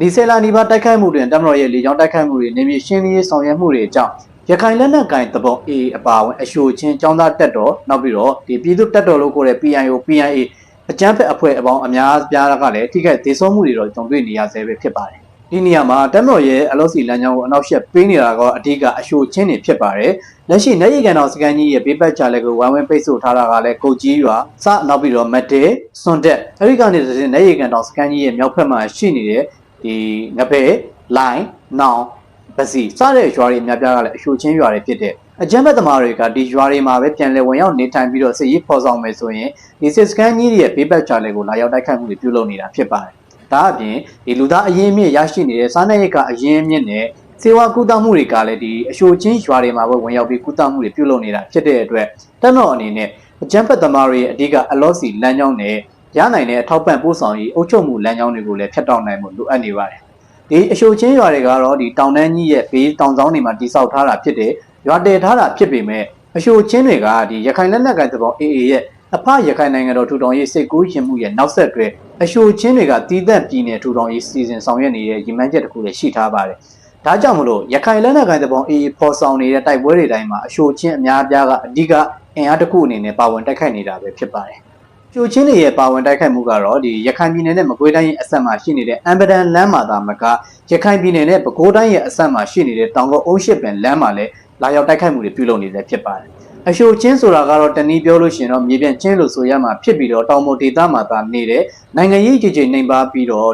ဒီဆယ်လာနီပါတိုက်ခိုက်မှုတွင်တမတော်ရဲ့လေကြောင်းတိုက်ခိုက်မှုတွေနေမြေရှင်းလင်းရေးဆောင်ရွက်မှုတွေအကြောင်းရခိုင်လက်နက်ကင်တပုံ A အပါအဝင်အရှိုချင်းចောင်းသားတက်တော်နောက်ပြီးတော့ဒီပြည်သူတက်တော်လို့ခေါ်တဲ့ PIO PIA အကြမ်းဖက်အဖွဲ့အပေါင်းအများပြားကလည်းထိခိုက်ဒေဆုံးမှုတွေတော့ကြုံတွေ့နေရဆဲပဲဖြစ်ပါတယ် ဒီနေရာမှာတမတော်ရဲ့အလော့စီလမ်းကြောင်းကိုအနောက်ရှက်ပေးနေတာကအဓိကအရှိုချင်းတွေဖြစ်ပါတယ်လက်ရှိနေရီကန်တော်စကန်ကြီးရဲ့ဘေးပတ်ချလက်ကိုဝိုင်းဝန်းပိတ်ဆို့ထားတာကလည်းကုတ်ကြီးရွာစနောက်ပြီးတော့မတဲစွန်တက်အဲဒီကနေတည်းနေရီကန်တော်စကန်ကြီးရဲ့မြောက်ဘက်မှာရှိနေတဲ့ဒီငပဲလိုင်းနောင်ပစီစတဲ့ရွာတွေအများပြားကလည်းအရှိုချင်းရွာတွေဖြစ်တဲ့အကြမ်းဖက်သမားတွေကဒီရွာတွေမှာပဲပြန်လည်ဝင်ရောက်နေထိုင်ပြီးတော့စစ်ရေးဖော်ဆောင်မယ်ဆိုရင်ဒီစစ်စကန်ကြီးရဲ့ဘေးပတ်ချာလေကိုလာရောက်တိုက်ခိုက်မှုတွေပြုလုပ်နေတာဖြစ်ပါတယ်။ ဒါအပြင်ဒီလူသားအရင်းမြစ်ရရှိနေတဲ့စားနပ်ရိက္ခာအရင်းမြစ်နဲ့စေဝါကုသမှုတွေကလည်းဒီအရှိုချင်းရွာတွေမှာပဲဝင်ရောက်ပြီးကုသမှုတွေပြုလုပ်နေတာဖြစ်တဲ့အတွက်တက်တော့အနေနဲ့အကြမ်းဖက်သမားတွေရဲ့အဓိကအလော့စီလမ်းကြောင်းနဲ့ရနိုင်တဲ့အထောက်ပံ့ပို့ဆောင်ရေးအုပ်ချုပ်မှုလမ်းကြောင်းတွေကိုလည်းဖျက်တောက်နိုင်မှုလိုအပ်နေပါတယ်။ဒီအရှိုချင်းရွာတွေကတော့ဒီတောင်တန်းကြီးရဲ့ဘေးတောင်ဆောင်တွေမှာတိစောက်ထားတာဖြစ်တဲ့ရွာတည်ထားတာဖြစ်ပေမဲ့အရှိုချင်းတွေကဒီရခိုင်လက်နက်ကိုင်သဘော AA ရဲ့ အဖရခိုင်နိုင်ငံတော်ထူထောင်ရေးစိတ်ကူးရင်မှုရဲ့နောက်ဆက်တွဲအရှိုချင်းတွေကတည်သက်ပြည်နယ်ထူထောင်ရေးစီစဉ်ဆောင်ရွက်နေတဲ့ရည်မှန်းချက်တစ်ခုလည်းရှိထားပါတယ်။ဒါကြောင့်မလို့ရခိုင်လက်နက်ကိုင်သဘော AA ဖော်ဆောင်နေတဲ့တိုက်ပွဲတွေတိုင်းမှာအရှိုချင်းအများအပြားကအဓိကအင်အားတစ်ခုအနေနဲ့ပါဝင်တိုက်ခိုက်နေတာပဲဖြစ်ပါတယ်။ကျိုချင်းတွေရဲ့ပါဝင်တိုက်ခိုက်မှုကတော့ဒီရခိုင်ပြည်နယ်နဲ့မကွေးတိုင်းရဲ့အဆက်မှာရှိနေတဲ့အမ်ဘဒန်လမ်းမှာသာမကရခိုင်ပြည်နယ်နဲ့ပဲခူးတိုင်းရဲ့အဆက်မှာရှိနေတဲ့တောင်ကုန်းအုပ်ရှစ်ပင်လမ်းမှာလည်းလာရောက်တိုက်ခိုက်မှုတွေပြုလုပ်နေတယ်ဖြစ်ပါတယ်။ အရှိုချင်းဆိုတာကတော့တနည်းပြောလို့ရှိရင်တော့မြေပြန့်ချင်းလို့ဆိုရမှာဖြစ်ပြီးတော့တောင်ပေါ်ဒေသမှာသာနေတဲ့နိုင်ငံရေးကြည်ကြည်နှိမ်ပါပြီးတော့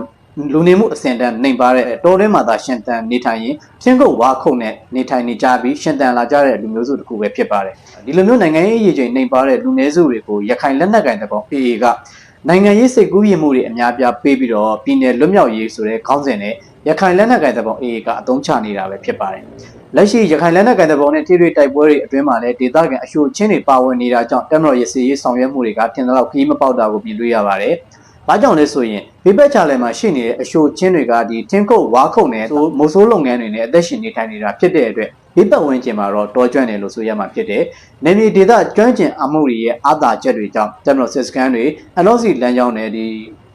လူနေမှုအစဉ်တန်းနှိမ်ပါတဲ့တောထဲမှာသာရှင်တန်နေထိုင်ရင်ချင်းကုတ်ဝါခုတ်နဲ့နေထိုင်နေကြပြီးရှင်တန်လာကြတဲ့လူမျိုးစုတစ်ခုပဲဖြစ်ပါတယ်။ဒီလိုမျိုးနိုင်ငံရေးရည်ကြည်နှိမ်ပါတဲ့လူနည်းစုတွေကိုရခိုင်လက်နက်ကင်တဲ့ပေါင်း AA ကနိုင်ငံရေးစိတ်ကူးရင်မှုတွေအများပြားပေးပြီးတော့ပြည်내လွတ်မြောက်ရေးဆိုတဲ့ခေါင်းစဉ်နဲ့ ရခိုင်လက်နက်ကင်တဲ့ပေါင်း AA ကအသုံးချနေတာပဲဖြစ်ပါတယ်။လက်ရှိရခိုင်လက်နက်ကန်တဲ့ပုံနဲ့ထိတွေ့တိုက်ပွဲတွေအတွင်းမှာလည်းဒေသခံအရှိုချင်းတွေပါဝင်နေတာကြောင့်တက်မတော်ရစီရေးဆောင်ရွက်မှုတွေကထင်သလောက်ခီးမပေါက်တာကိုမြင်တွေ့ရပါတယ်။ဘာကြောင့်လဲဆိုရင်ဘေးဘက်ချာလယ်မှာရှိနေတဲ့အရှိုချင်းတွေကဒီထင်းကုတ်ဝါခုံနဲ့မိုးဆိုးလုပ်ငန်းတွေနဲ့အသက်ရှင်နေထိုင်နေတာဖြစ်တဲ့အတွက်ဘေးပတ်ဝန်းကျင်မှာတော့တော်ကျွမ်းတယ်လို့ဆိုရမှာဖြစ်တယ်။နေမြေဒေသကျွမ်းကျင်အမှုတွေရဲ့အာသာချက်တွေကြောင့်တက်မတော်စစ်စကန်တွေအလောစီလမ်းကြောင်းနဲ့ဒီ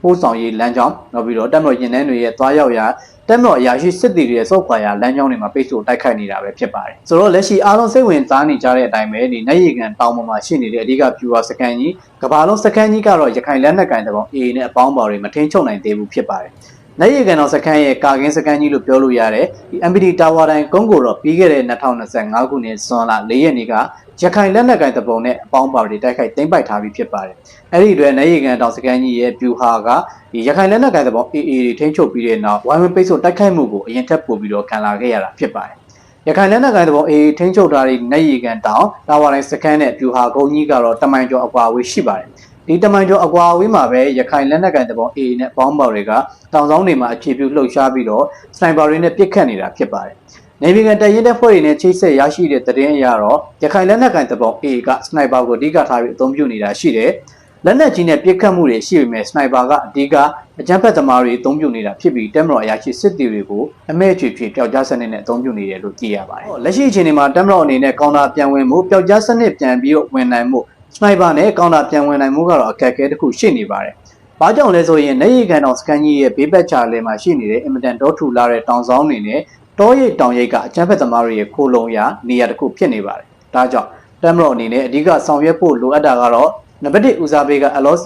ပို့ဆောင်ရေးလမ်းကြောင်းနောက်ပြီးတော့တက်မတော်ရင်နှန်းတွေရဲ့သွားရောက်ရာ တက်မတော်အရာရှိစစ်တီတွေရဲ့စောက်ခွာရာလမ်းကြောင်းတွေမှာပိတ်ဆို့တိုက်ခိုက်နေတာပဲဖြစ်ပါတယ်။ဆိုတော့လက်ရှိအားလုံးစိတ်ဝင်စားနေကြတဲ့အတိုင်းပဲဒီနိုင်ရီကန်တောင်ပေါ်မှာရှိနေတဲ့အဓိက viewer စကန်ကြီးကဘာလုံးစကန်ကြီးကတော့ရခိုင်လက်နက်ကန်တဲ့ကောင် AA နဲ့အပေါင်းပါတွေမထင်းချုပ်နိုင်သေးဘူးဖြစ်ပါတယ်။ နိုင်ရီကန်တော်စကန်ရဲ့ကာကင်းစကန်ကြီးလို့ပြောလို့ရတယ်။ဒီ MPD Tower တိုင်းကုန်းကိုတော့ပြီးခဲ့တဲ့2025ခုနှစ်ဇွန်လ4ရက်နေ့ကရခိုင်လက်နက်ကိုင်တပုံနဲ့အပေါင်းပါတွေတိုက်ခိုက်သိမ်းပိုက်ထားပြီးဖြစ်ပါတယ်။အဲ့ဒီအတွက်နိုင်ရီကန်တောင်စကန်ကြီးရဲ့ view ဟာကဒီရခိုင်လက်နက်ကိုင်တပုံ AA တွေထိန်းချုပ်ပြီးတဲ့နောက်ဝိုင်းဝန်းပိတ်ဆို့တိုက်ခိုက်မှုကိုအရင်ထက်ပိုပြီးတော့ခံလာခဲ့ရတာဖြစ်ပါတယ်။ရခိုင်လက်နက်ကိုင်တပုံ AA ထိန်းချုပ်ထားတဲ့နိုင်ရီကန်တောင်တာဝါတိုင်းစကန်နဲ့ view ဟာကုန်းကြီးကတော့တမိုင်ကျော်အကွာအဝေးရှိပါတယ်။ ဒီတမန်ကျော်အကွာအဝေးမှာပဲရခိုင်လက်နက်ကန်တပုံ AA နဲ့ပေါင်းပေါတွေကတောင်ဆောင်တွေမှာအခြေပြုလှုပ်ရှားပြီးတော့စနိုက်ပါတွေနဲ့ပစ်ခတ်နေတာဖြစ်ပါတယ်။နေဗီကန်တရင်တဲ့ဖွဲ့တွေနဲ့ချိတ်ဆက်ရရှိတဲ့သတင်းအရတော့ရခိုင်လက်နက်ကန်တပုံ AA ကစနိုက်ပါကိုအဓိကထားပြီးအသုံးပြုနေတာရှိတယ်။လက်နက်ကြီးနဲ့ပစ်ခတ်မှုတွေရှိပေမဲ့စနိုက်ပါကအဓိကအကြမ်းဖက်သမားတွေအသုံးပြုနေတာဖြစ်ပြီးတက်မတော်အရာရှိစစ်တီတွေကိုအမဲချွေချွေပျောက်ကြားစနစ်နဲ့အသုံးပြုနေတယ်လို့သိရပါတယ်။လက်ရှိအခြေအနေမှာတက်မတော်အနေနဲ့ကောင်တာပြန်ဝင်မှုပျောက်ကြားစနစ်ပြန်ပြီးတော့ဝင်နိုင်မှု စနိုက်ပါနဲ့ကောင်တာပြန်ဝင်နိုင်မှုကတော့အခက်အခဲတစ်ခုရှိနေပါတယ်။ဘာကြောင့်လဲဆိုရင်နေရီကန်တော်စကန်ကြီးရဲ့ဘေးဘက်ချာလဲမှာရှိနေတဲ့အင်မတန်တောထူလာတဲ့တောင်ဆောင်တွေနဲ့တောရိပ်တောင်ရိပ်ကအကြမ်းဖက်သမားတွေရဲ့ခိုလုံရာနေရာတစ်ခုဖြစ်နေပါတယ်။ဒါကြောင့်တမ်မတော်အနေနဲ့အဓိကဆောင်ရွက်ဖို့လိုအပ်တာကတော့နံပါတ်1ဦးစားပေးက LOC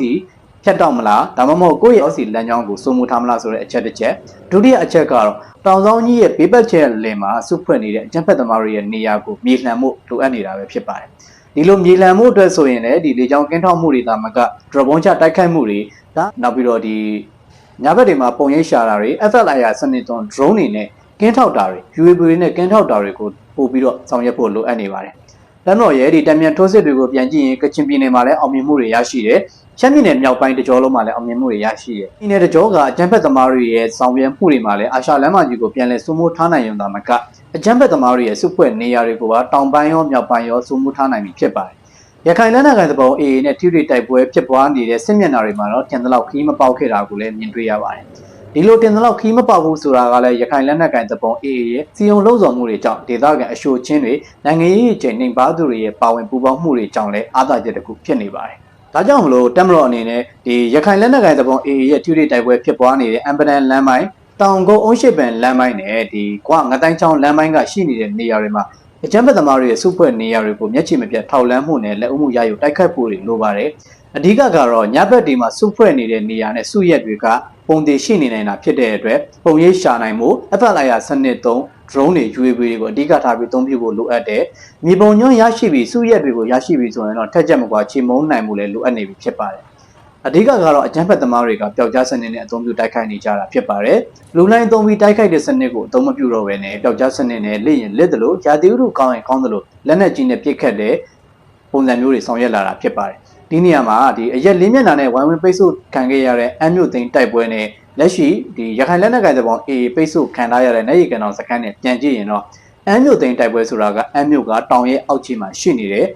ဖြတ်တော့မလားဒါမှမဟုတ်ကိုယ့်ရဲ့ LOC လမ်းကြောင်းကိုစိုးမိုးထားမလားဆိုတဲ့အချက်တစ်ချက်ဒုတိယအချက်ကတော့တောင်ဆောင်ကြီးရဲ့ဘေးပတ်ချက်လင်မှာစုဖွဲ့နေတဲ့အကြမ်းဖက်သမားတွေရဲ့နေရာကိုမြေလှန်မှုလိုအပ်နေတာပဲဖြစ်ပါတယ် ဒီလိုမြေလှန်မှုအတွက်ဆိုရင်လည်းဒီလေကြောင်းကင်းထောက်မှုတွေတာမကဒရဘုံချတိုက်ခိုက်မှုတွေဒါနောက်ပြီးတော့ဒီညဘက်တွေမှာပုံရိပ်ရှာတာတွေ FLIR စနစ်သွန် drone တွေနဲ့ကင်းထောက်တာတွေ UAV တွေနဲ့ကင်းထောက်တာတွေကိုပို့ပြီးတော့ဆောင်ရွက်ဖို့လိုအပ်နေပါတယ်တမ်းတော်ရဲ့ဒီတံမြန်ထိုးစစ်တွေကိုပြန်ကြည့်ရင်ကချင်ပြည်နယ်မှာလည်းအောင်မြင်မှုတွေရရှိတယ်။ ရှမ်းပြည်နယ်မြောက်ပိုင်းတကြောလုံးမှာလည်းအောင်မြင်မှုတွေရရှိတယ်။ပြည်နယ်တကြောကအကြမ်းဖက်သမားတွေရဲ့ဆောင်ရွက်မှုတွေမှာလည်းအာရှလမ်းမကြီးကိုပြန်လည်စိုးမိုးထားနိုင်ရုံသာမကအကြမ်းဖက်သမားတွေရဲ့စုဖွဲ့နေရာတွေကိုပါတောင်ပိုင်းရောမြောက်ပိုင်းရောစိုးမိုးထားနိုင်ပြီဖြစ်ပါတယ်။ရခိုင်လက်နက်ကိုင်သဘော AA နဲ့ထိထိတိုက်ပွဲဖြစ်ပွားနေတဲ့စစ်မျက်နှာတွေမှာတော့တင်သလောက်ခီးမပေါက်ခဲ့တာကိုလည်းမြင်တွေ့ရပါတယ်။ဒီလိုတင်သလောက်ခီးမပေါက်ဘူးဆိုတာကလည်းရခိုင်လက်နက်ကိုင်သဘော AA ရဲ့စီယုံလုံးဆောင်မှုတွေကြောင့်ဒေသခံအရှို့ချင်းတွေနိုင်ငံရေးချိန်နှိမ်ပါသူတွေရဲ့ပါဝင်ပူးပေါင်းမှုတွေကြောင့်လည်းအားသာချက်တစ်ခုဖြစ်နေပါတယ်။ ဒါကြောင့်မလို့တက်မတော်အနေနဲ့ဒီရခိုင်လက်နက်ကိုင်သဘော AA ရဲ့ထိထိတိုက်ပွဲဖြစ်ပွားနေတဲ့အမ်ပဒန်လမ်းပိုင်းတောင်ကုန်းအုံးရှိပန်လမ်းပိုင်းနဲ့ဒီကွာငတိုင်းချောင်းလမ်းပိုင်းကရှိနေတဲ့နေရာတွေမှာအကြမ်းဖက်သမားတွေရဲ့စုဖွဲ့နေရာတွေကိုမျက်ခြေမပြတ်ထောက်လန်းမှုနဲ့လက်အုပ်မှုရယူတိုက်ခတ်ဖို့တွေလိုပါတယ်။အဓိကကတော့ညဘက်ဒီမှာစုဖွဲ့နေတဲ့နေရာနဲ့စုရက်တွေက ပုံတည်ရှိနေနိုင်တာဖြစ်တဲ့အတွက်ပုံရိပ်ရှာနိုင်မှု FLIR စနစ်သုံး drone တွေ UAV တွေကိုအဓိကထားပြီးအသုံးပြုဖို့လိုအပ်တယ်။မြေပုံညွှန်းရရှိပြီးစုရက်တွေကိုရရှိပြီးဆိုရင်တော့ထက်ချက်မကွာချေမုန်းနိုင်မှုလည်းလိုအပ်နေပြီဖြစ်ပါတယ်။အဓိကကတော့အကြမ်းဖက်သမားတွေကပျောက်ကြားစနစ်နဲ့အသုံးပြုတိုက်ခိုက်နေကြတာဖြစ်ပါတယ်။လူလိုင်းသုံးပြီးတိုက်ခိုက်တဲ့စနစ်ကိုအသုံးမပြုတော့ဘဲနဲ့ပျောက်ကြားစနစ်နဲ့လက်ရင်လက်တယ်လို့ယာတိဥတုကောင်းရင်ကောင်းတယ်လို့လက်နက်ကြီးနဲ့ပစ်ခတ်တဲ့ပုံစံမျိုးတွေဆောင်ရွက်လာတာဖြစ်ပါတယ်။ ဒီနေရာမှာဒီအရက်လေးမျက်နှာနဲ့ဝိုင်းဝန်းပိတ်ဆို့ခံခဲ့ရတဲ့အမ်းမြို့သိန်းတိုက်ပွဲနဲ့လက်ရှိဒီရခိုင်လက်နက်ကိုင်တဲ့ပေါင်း AA ပိတ်ဆို့ခံထားရတဲ့နိုင်ရီကန်တော်စခန်းနဲ့ပြန်ကြည့်ရင်တော့အမ်းမြို့သိန်းတိုက်ပွဲဆိုတာကအမ်းမြို့ကတောင်ရဲ့အောက်ခြေမှာရှိနေတယ်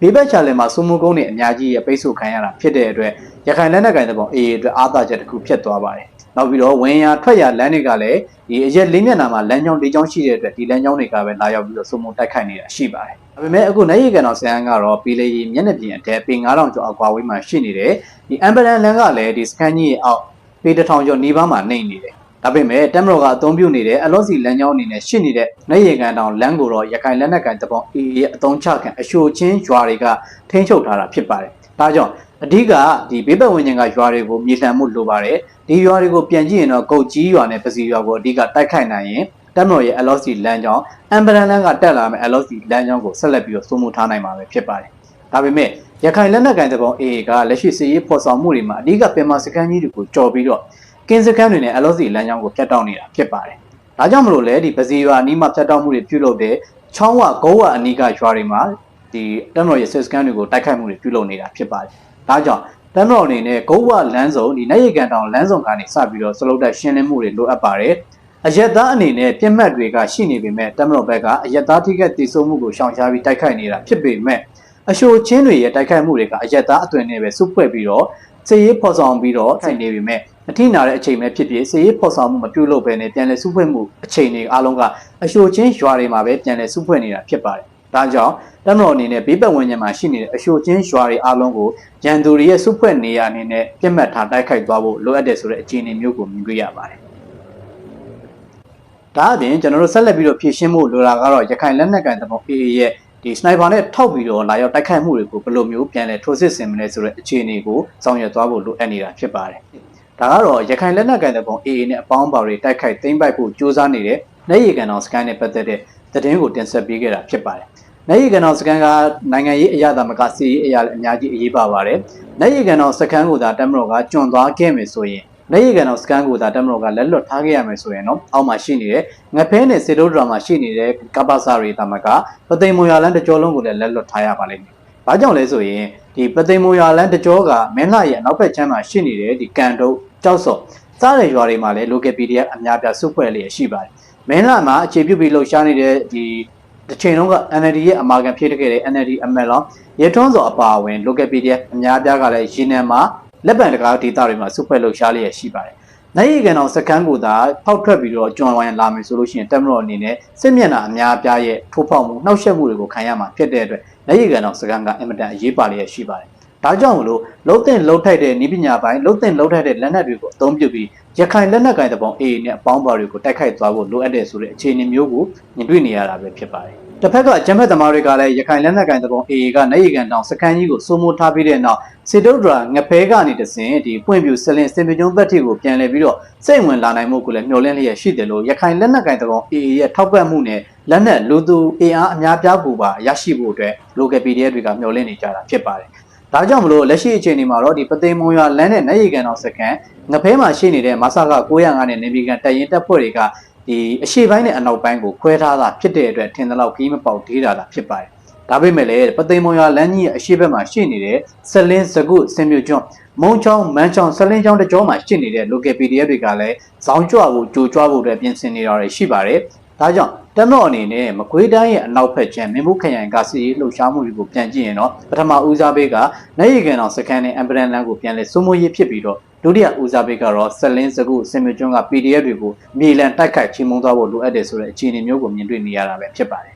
ဘေးဘက်ချာလင်မှာစုံမှုကုန်းနဲ့အများကြီးရဲ့ပိတ်ဆို့ခံရတာဖြစ်တဲ့အတွက်ရခိုင်လက်နက်ကိုင်တဲ့ပေါင်း AA အတွက်အားသာချက်တစ်ခုဖြစ်သွားပါတယ်နောက်ပြီးတော့ဝင်ရထွက်ရလမ်းတွေကလည်းဒီအရက်လေးမျက်နှာမှာလမ်းကြောင်းလေးကြောင်းရှိတဲ့အတွက်ဒီလမ်းကြောင်းတွေကပဲလာရောက်ပြီးတော့စုံမှုတိုက်ခိုက်နေတာရှိပါတယ်။ ဒါပေမဲ့အခုနိုင်ရီကန်တော်ဆန်ကတော့ပီလေရီမျက်နှာပြင်အထက်ပေ9000ကျော်အကွာဝေးမှာရှိနေတယ်။ဒီအမ်ဘလန်လန်ကလည်းဒီစကန်ကြီးရဲ့အောက်ပေ1000ကျော်နေပါမှာနေနေတယ်။ဒါပေမဲ့တက်မတော်ကအသုံးပြုနေတဲ့အလော့စီလမ်းကြောင်းအနေနဲ့ရှိနေတဲ့နိုင်ရီကန်တောင်လမ်းကိုတော့ရခိုင်လက်နက်ကန်တပေါင်း AA ရဲ့အသုံးချခံအရှိုချင်းရွာတွေကထိန်းချုပ်ထားတာဖြစ်ပါတယ်။ဒါကြောင့်အဓိကဒီဘေးပတ်ဝန်းကျင်ကရွာတွေကိုမြေလှန်မှုလိုပါတယ်ဒီရွာတွေကိုပြန်ကြည့်ရင်တော့ကုတ်ကြီးရွာနဲ့ပစီရွာကိုအဓိကတိုက်ခိုက်နိုင်ရင် တက်မတော်ရဲ့ LOC လမ်းကြောင်းအမ်ဘလန်လန်းကတက်လာမယ့် LOC လမ်းကြောင်းကိုဆက်လက်ပြီးတော့စိုးမိုးထားနိုင်မှာပဲဖြစ်ပါတယ်ဒါပေမဲ့ရခိုင်လက်နက်ကိုင်တပေါင်း AA ကလက်ရှိစီးရေးဖော်ဆောင်မှုတွေမှာအဓိကပင်မစကန်ကြီးတွေကိုကြော်ပြီးတော့ကင်းစကန်တွေနဲ့ LOC လမ်းကြောင်းကိုဖြတ်တောက်နေတာဖြစ်ပါတယ်ဒါကြောင့်မလို့လဲဒီပစီရွာအနီးမှာဖြတ်တောက်မှုတွေပြုလုပ်တဲ့ချောင်းဝဂုံးဝအနီးကရွာတွေမှာဒီတက်မတော်ရဲ့စစ်စကန်တွေကိုတိုက်ခိုက်မှုတွေပြုလုပ်နေတာဖြစ်ပါတယ်ဒါကြောင့်တမ်းတော်အနေနဲ့ဂုတ်ဝလမ်းစုံဒီနိုင်ရကန်တောင်လမ်းစုံကနေစပြီးတော့စလုတ်တက်ရှင်းလင်းမှုတွေလိုအပ်ပါတယ် အရက်သားအနေနဲ့ပြစ်မှတ်တွေကရှိနေပေမဲ့တမ်းတော်ဘက်ကအရက်သားထိခိုက်တည်ဆုံမှုကိုရှောင်ရှားပြီးတိုက်ခိုက်နေတာဖြစ်ပေမဲ့အရှိုချင်းတွေရဲ့တိုက်ခိုက်မှုတွေကအရက်သားအသွင်နဲ့ပဲစုဖွဲ့ပြီးတော့စေရေးဖော်ဆောင်ပြီးတော့ထိုင်နေပေမဲ့အထိနာတဲ့အချိန်ပဲဖြစ်ဖြစ်စေရေးဖော်ဆောင်မှုမပြုလုပ်ဘဲနဲ့ပြန်လည်စုဖွဲ့မှုအချိန်တွေအားလုံးကအရှိုချင်းရွာတွေမှာပဲပြန်လည်စုဖွဲ့နေတာဖြစ်ပါတယ်ဒါကြောင့်တမတော်အနေနဲ့ဘေးပတ်ဝန်းကျင်မှာရှိနေတဲ့အရှိုချင်းရွာတွေအားလုံးကိုရန်သူတွေရဲ့စုဖွဲ့နေရာအနေနဲ့ပြတ်မှတ်ထားတိုက်ခိုက်သွားဖို့လိုအပ်တယ်ဆိုတဲ့အခြေအနေမျိုးကိုမြင်တွေ့ရပါတယ်။ ဒါအပြင်ကျွန်တော်တို့ဆက်လက်ပြီးတော့ဖြည့်ရှင်းဖို့လိုတာကတော့ရခိုင်လက်နက်ကန်တမော AA ရဲ့ဒီစနိုက်ပါနဲ့ထောက်ပြီးတော့လာရောက်တိုက်ခိုက်မှုတွေကိုဘယ်လိုမျိုးပြန်လဲထိုးစစ်ဆင်မလဲဆိုတဲ့အခြေအနေကိုဆောင်ရွက်သွားဖို့လိုအပ်နေတာဖြစ်ပါတယ်။ဒါကတော့ရခိုင်လက်နက်ကန်တမော AA နဲ့အပေါင်းပါတွေတိုက်ခိုက်သိမ်းပိုက်ဖို့ကြိုးစားနေတဲ့နေရီကန်တော်စကန်နဲ့ပတ်သက်တဲ့သတင်းကိုတင်ဆက်ပေးခဲ့တာဖြစ်ပါတယ်။နေရီကန်တော်စကန်ကနိုင်ငံရေးအရသာမကစီရေးအရာလည်းအများကြီးအရေးပါပါတယ်။နေရီကန်တော်စကန်ကိုသာတက်မတော်ကကျွံသွားခဲ့မယ်ဆိုရင် နေရီကန်တော်စကန်ကိုသာတက်မတော်ကလက်လွတ်ထားခဲ့ရမယ်ဆိုရင်တော့အောက်မှာရှိနေတဲ့ငဖဲနဲ့စေတိုးဒရာမှာရှိနေတဲ့ကပ္ပစာရီတာမကပသိမ်မွန်ရလန်တကြောလုံးကိုလည်းလက်လွတ်ထားရပါလိမ့်မယ်။ဘာကြောင့်လဲဆိုရင်ဒီပသိမ်မွန်ရလန်တကြောကမင်းလာရဲ့အနောက်ဘက်ချမ်းမှာရှိနေတဲ့ဒီကန်တုတ်ကြောက်စော့စားတဲ့ရွာတွေမှာလည်း local PDF အများပြစုဖွဲ့လျက်ရှိပါတယ်။မင်းလာမှာအခြေပြုပြီးလှုပ်ရှားနေတဲ့ဒီတစ်ချိန်လုံးက NLD ရဲ့အမာခံဖြစ်ခဲ့တဲ့ NLD အမက်လောင်းရေထွန်းစော်အပါအဝင် local PDF အများပြားကလည်းရင်းနှံမှာ လက်ပံတကားဒေသတွေမှာစုဖွဲ့လှုပ်ရှားလျက်ရှိပါတယ်။နိုင်ရီကန်အောင်စကန်းကိုသာဖောက်ထွက်ပြီးတော့ကျွံဝိုင်းလာမယ်ဆိုလို့ရှိရင်တက်မတော်အနေနဲ့စစ်မျက်နှာအများပြားရဲ့ထိုးဖောက်မှုနှောက်ယှက်မှုတွေကိုခံရမှာဖြစ်တဲ့အတွက်နိုင်ရီကန်အောင်စကန်းကအင်မတန်အရေးပါလျက်ရှိပါတယ်။ဒါကြောင့်မလို့လုံးတင်လုံးထိုက်တဲ့ဤပညာပိုင်းလုံးတင်လုံးထိုက်တဲ့လက်နက်တွေကိုအသုံးပြုပြီးရခိုင်လက်နက်ကိုင်တပေါင်း AA နဲ့အပေါင်းပါတွေကိုတိုက်ခိုက်သွားဖို့လိုအပ်တဲ့ဆိုတဲ့အခြေအနေမျိုးကိုမြင်တွေ့နေရတာပဲဖြစ်ပါတယ်။ တစ်ဖက်ကဂျမ်ဘတ်သမားတွေကလည်းရခိုင်လက်နက်ကိုင်တပုံ AA ကနေရီကန်တောင်စကန်ကြီးကိုစိုးမိုးထားပြီးတဲ့နောက်စစ်တုဒရာငဖဲကနေတဆင်ဒီပွင့်ပြူစလင်စင်ပြကျုံဘက်တီကိုပြန်လဲပြီးတော့စိတ်ဝင်လာနိုင်မှုကိုလည်းမျှော်လင့်လျက်ရှိတယ်လို့ရခိုင်လက်နက်ကိုင်တပုံ AA ရဲ့ထောက်ပံ့မှုနဲ့လက်နက်လူသူအင်အားအများပြားကိုပါရရှိဖို့အတွက် local PDF တွေကမျှော်လင့်နေကြတာဖြစ်ပါတယ်ဒါကြောင့်မလို့လက်ရှိအခြေအနေမှာတော့ဒီပသိမ်မုံရွာလမ်းနဲ့နေရီကန်တောင်စကန်ငဖဲမှာရှိနေတဲ့မဆာက905နဲ့နေပြည်ကန်တပ်ရင်တပ်ဖွဲ့တွေက ဒီအရှိပိုင်းနဲ့အနောက်ပိုင်းကိုခွဲထားတာဖြစ်တဲ့အတွက်ထင်သလောက်ကြီးမပေါက်သေးတာလားဖြစ်ပါတယ်။ဒါပေမဲ့လည်းပသိမ်မုံရွာလမ်းကြီးရဲ့အရှိဘက်မှာရှိနေတဲ့ဆက်လင်းစကုစင်မြကျွန်းမုံချောင်းမန်းချောင်းဆက်လင်းချောင်းတကြောမှာရှိနေတဲ့ local PDF တွေကလည်းဇောင်းကြွဖို့ကြိုကြွဖို့အတွက်ပြင်ဆင်နေတာတွေရှိပါတယ်။ဒါကြောင့်တမတော်အနေနဲ့မကွေးတိုင်းရဲ့အနောက်ဘက်ကျန်မင်းဘူးခရိုင်ကစီရေးလှုပ်ရှားမှုတွေကိုပြန်ကြည့်ရင်တော့ပထမဦးစားပေးကနိုင်ရီကန်အောင်စကန်နဲ့အမ်ဘရန်လန်ကိုပြန်လဲစိုးမိုးရေးဖြစ်ပြီးတော့ ဒုတိယဦးစားပေးကတော့ဆက်လင်းစကုစင်မြကျွန်းက PDF တွေကိုမြေလံတိုက်ခိုက်ချေမှုန်းသွားဖို့လိုအပ်တယ်ဆိုတဲ့အခြေအနေမျိုးကိုမြင်တွေ့နေရတာပဲဖြစ်ပါတယ်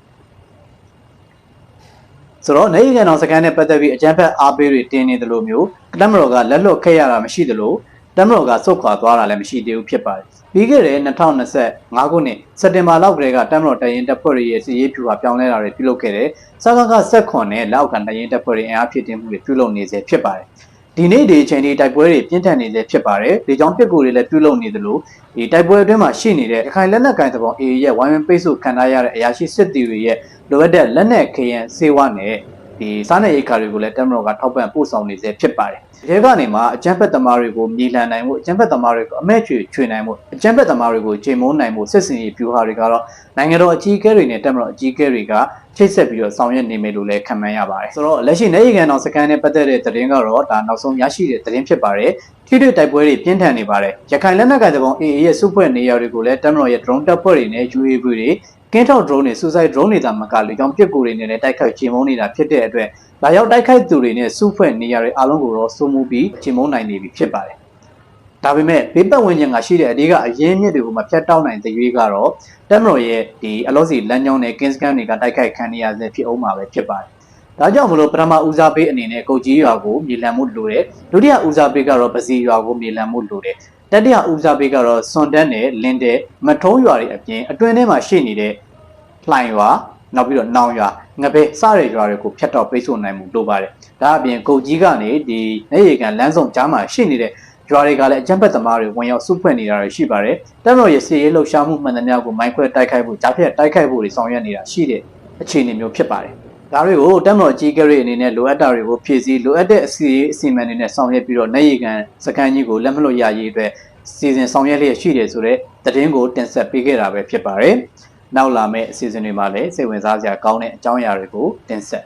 ဆိုတော့နေရီကန်အောင်စကန်နဲ့ပတ်သက်ပြီးအကြမ်းဖက်အားပေးတွေတင်းနေတယ်လို့မျိုးတမတော်ကလက်လွတ်ခဲ့ရတာမရှိသလိုတမတော်ကစုတ်ခွာသွားတာလည်းမရှိသေးဘူးဖြစ်ပါတယ်ပြီးခဲ့တဲ့2025ခုနှစ်စက်တင်ဘာလောက်ကလေးကတမတော်တရင်တပ်ဖွဲ့တွေရဲ့စီရေးဖြူဟာပြောင်းလဲတာတွေပြုလုပ်ခဲ့တယ်။စကားကဆက်ခွန်နဲ့လောက်ခံတရင်တပ်ဖွဲ့တွေအင်အားဖြစ်တင်မှုတွေပြုလုပ်နေစေဖြစ်ပါတယ်။ ဒီနေ့ဒီအချိန်ဒီတိုက်ပွဲတွေပြင်းထန်နေစေဖြစ်ပါတယ်။ဒီကြောင့်ပြစ်ကိုတွေလည်းပြုလုပ်နေသလိုဒီတိုက်ပွဲအတွင်းမှာရှိနေတဲ့အခိုင်လက်နက်ကင်သဘော AA ရဲ့ဝိုင်းဝန်းပိတ်ဆို့ခံထားရတဲ့အရာရှိစစ်တီတွေရဲ့လိုအပ်တဲ့လက်နက်ခရင်စေဝါနဲ့ဒီစားနယ်ရိတ်ခါတွေကိုလည်းတမတော်ကထောက်ပံ့ပို့ဆောင်နေစေဖြစ်ပါတယ်။ ဒီကနေမှအကြမ်းဖက်သမားတွေကိုမြေလှန်နိုင်မှုအကြမ်းဖက်သမားတွေကိုအမဲချွေချွေနိုင်မှုအကြမ်းဖက်သမားတွေကိုချိန်မုန်းနိုင်မှုစစ်စင်ရေးပြူဟာတွေကတော့နိုင်ငံတော်အကြီးအကဲတွေနဲ့တမတော်အကြီးအကဲတွေကချိတ်ဆက်ပြီးတော့ဆောင်ရွက်နေမယ်လို့လည်းခံမှန်းရပါတယ်ဆိုတော့လက်ရှိနေရီကန်တော်စကန်နဲ့ပတ်သက်တဲ့သတင်းကတော့ဒါနောက်ဆုံးရရှိတဲ့သတင်းဖြစ်ပါတယ်ထိတွေ့တိုက်ပွဲတွေပြင်းထန်နေပါတယ်ရခိုင်လက်နက်ကိုင်တပုံ AA ရဲ့စုဖွဲ့နေရာတွေကိုလည်းတမတော်ရဲ့ drone တပ်ဖွဲ့တွေနဲ့ UAV တွေ ကင်းထောက် drone တွေ suicide drone တွေသာမကလေကြောင်းပစ်ကူတွေနဲ့လည်းတိုက်ခိုက်ချေမှုန်းနေတာဖြစ်တဲ့အတွက်လာရောက်တိုက်ခိုက်သူတွေနဲ့စုဖွဲ့နေရာတွေအားလုံးကိုတော့စိုးမိုးပြီးချေမှုန်းနိုင်နေပြီဖြစ်ပါတယ်။ဒါပေမဲ့ဘေးပတ်ဝန်းကျင်ကရှိတဲ့အလေးကအရင်မြစ်တွေကိုမဖြတ်တောက်နိုင်တဲ့ရွေးကတော့တက်မတော်ရဲ့ဒီအလို့စီလမ်းကြောင်းနဲ့ကင်းစကန်တွေကတိုက်ခိုက်ခံနေရဆဲဖြစ်အောင်မှာပဲဖြစ်ပါတယ်။ဒါကြောင့်မလို့ပထမဦးစားပေးအနေနဲ့ကုတ်ကြီးရွာကိုမြေလံမှုလိုတယ်။ဒုတိယဦးစားပေးကတော့ပစီရွာကိုမြေလံမှုလိုတယ်။ တတိယဦးစားပေးကတော့စွန်တန်းနဲ့လင်းတဲ့မထုံးရွာတွေအပြင်အတွင်းထဲမှာရှိနေတဲ့လှိုင်ရွာနောက်ပြီးတော့နောင်ရွာငပဲစတဲ့ရွာတွေကိုဖျက်တော့ပိတ်ဆို့နိုင်မှုလိုပါတယ်။ဒါအပြင်ကုတ်ကြီးကနေဒီနေရီကန်လမ်းဆောင်ကြားမှာရှိနေတဲ့ရွာတွေကလည်းအကြမ်းဖက်သမားတွေဝင်ရောက်စုဖွဲ့နေတာတွေရှိပါတယ်။တပ်မတော်ရဲ့စီရေးလှုပ်ရှားမှုမှန်သမျှကိုမိုင်းခွဲတိုက်ခိုက်ဖို့ကြားဖြတ်တိုက်ခိုက်ဖို့တွေဆောင်ရွက်နေတာရှိတဲ့အခြေအနေမျိုးဖြစ်ပါတယ်။ ဒါတွေကိုတပ်မတော်ကြီးကရိအနေနဲ့လိုအပ်တာတွေကိုဖြည့်ဆည်းလိုအပ်တဲ့အစီအရေးအစီအမံတွေနဲ့ဆောင်ရွက်ပြီးတော့နေရီကန်စကန်ကြီးကိုလက်မလွတ်ရရေးအတွက်စီစဉ်ဆောင်ရွက်လျက်ရှိတယ်ဆိုတော့သတင်းကိုတင်ဆက်ပေးခဲ့တာပဲဖြစ်ပါတယ်။နောက်လာမယ့်အစီအစဉ်တွေမှာလည်းစိတ်ဝင်စားစရာကောင်းတဲ့အကြောင်းအရာတွေကိုတင်ဆက်